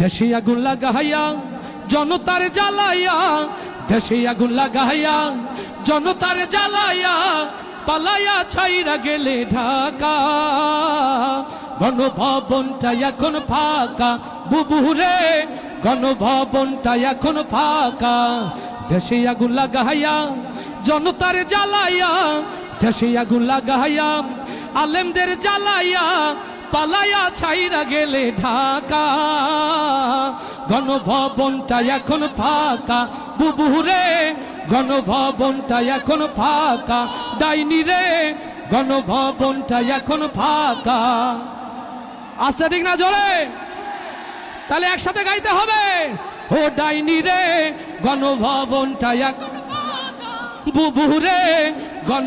দেশে আগুন লাগাইয়া, জনতার জ্বালাইয়া, দেশে আগুন লাগাইয়া, জনতার জ্বালাইয়া, পালাইয়া ছাইরা গেলে ঢাকা। গণভবনটা এখন ফাঁকা, বুবুরে, গণভবনটা এখন ফাঁকা। দেশে আগুন লাগাইয়া, জনতার জ্বালাইয়া, দেশে আগুন লাগাইয়া, আলেমদের জ্বালাইয়া পালাইয়া ছাইরা গেলে ঢাকা। গণভবনটা এখন ফাঁকা। বুবুরে, গণভবনটা এখন ফাঁকা। ডাইনি রে, গণভবনটা এখন ফাঁকা। আসতে ঠিক না জোরে? তাহলে একসাথে গাইতে হবে। ও ডাইনি রে, গণভবনটা এখন বুবুরে, গণ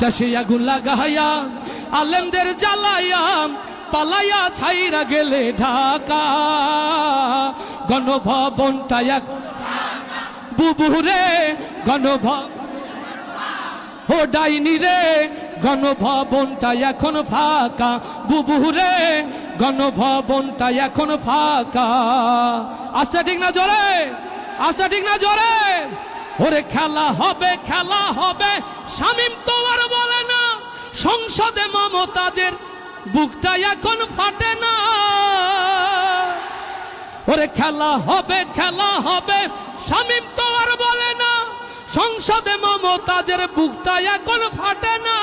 দেশে আগুন লাগাইয়া আলেমদের জ্বালাইয়া, পালাইয়া ছাইরা গেলে ঢাকা। গণভবনটা এক বুবুরে, গণভব ও ডাইনি রে, গণভবনটা এখন ফাঁকা। বুবুরে, গণভবনটা এখন ফাঁকা। আস্তে ঠিক না জোরে? আস্তে ঠিক না জোরে? ওরে খেলা হবে খেলা হবে। শামিম তোমার বলে না, সংসদে মমতাজের বুকটা এখন ফাটে না। ওরে খেলা হবে খেলা হবে, শামিম তো আর বলে না, সংসদে মমতাজের বুকটা এখন ফাটে না।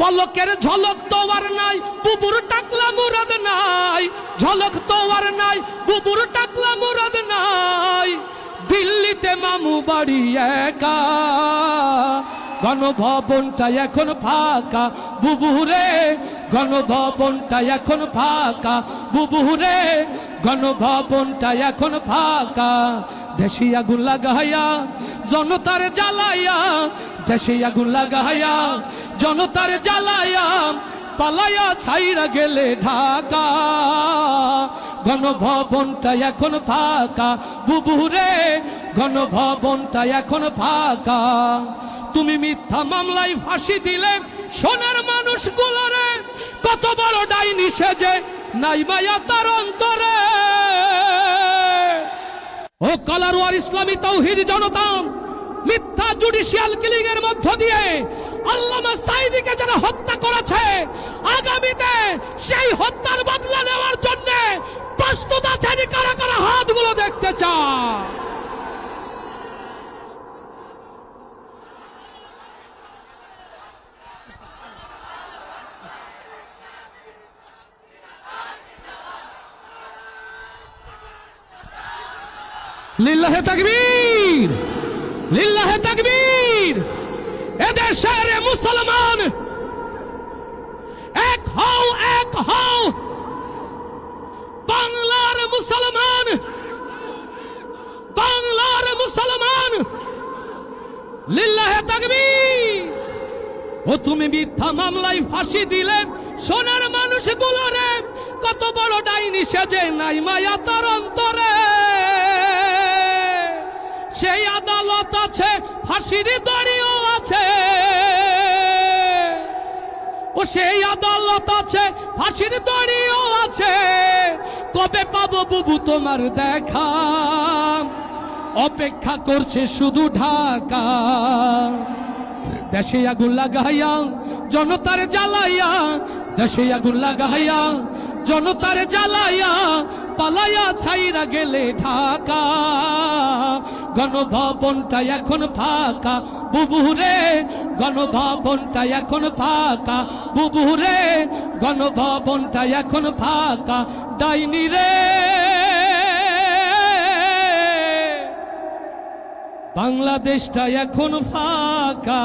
পলকের ঝলক তো আর নাই, বুবুর টাকলা মুরাদ নাই। ঝলক তো আর নাই, বুবুর টাকলা মুরাদ নাই। মামু বাড়ি একা। গণভবনটা এখন ফাঁকা বুবুরে গণভবনটা এখন ফাঁকা বুবুরে গণভবনটা এখন ফাঁকা। দেশি আগুন লাগাইয়া, জনতার জ্বালাইয়া, দেশি আগুন লাগাইয়া, জনতার জ্বালাইয়া পালাইয়া ছাইরা গেলে ঢাকা। গণভবনটা এখন ফাঁকা বুবুরে গণভবনটা এখন ফাঁকা। তুমি মিথ্যা মামলায় ফাঁসি দিলে সোনার মানুষ মানুষগুলোরে। কত বড় ডাইনি সেজে নাই মায়া তার অন্তরে। ও কালারওয়ার ইসলামী তৌহিদ জনতা, মিথ্যা জুডিশিয়াল কিলিং এর মধ্য দিয়ে আল্লামা সাইদিকে যারা হত্যা করেছে, আগামীতে সেই হত্যার বদলা নেওয়ার জন্য প্রস্তুত আছেন কারা কারা হাতগুলো দেখতে চায় লিল্লাহে তাকবীর লিল্লাহে তাকবীর। এদেশের মুসলমান, এক হও এক হও। বাংলার মুসলমান বাংলার মুসলমান, লিল্লাহে তাকবীর। ও তুমি মিথ্যা মামলায় ফাঁসি দিলেন সোনার মানুষগুলোরে কত বড় ডাইনি সেজে নাই মায়া তার অন্তরে। সেই আদালত আছে, ফাঁসির দড়িও আছে। ও সেই আদালত আছে, ফাঁসির দড়িও আছে। কবে পাবো বুবু তোমার দেখা? অপেক্ষা করছে শুধু ঢাকা। দেশে আগুন লাগাইয়া, জনতার জ্বালাইয়া, দেশে আগুন লাগাইয়া জনতার জ্বালাইয়া পালাইয়া ছাইরা গেলে ঢাকা। গণভবনটা এখন ফাঁকা, বুবুরে, গণভবনটা এখন ফাঁকা, বুবুরে, গণভবনটা এখন ফাঁকা। ডাইনি রে। বাংলাদেশটা এখন ফাঁকা।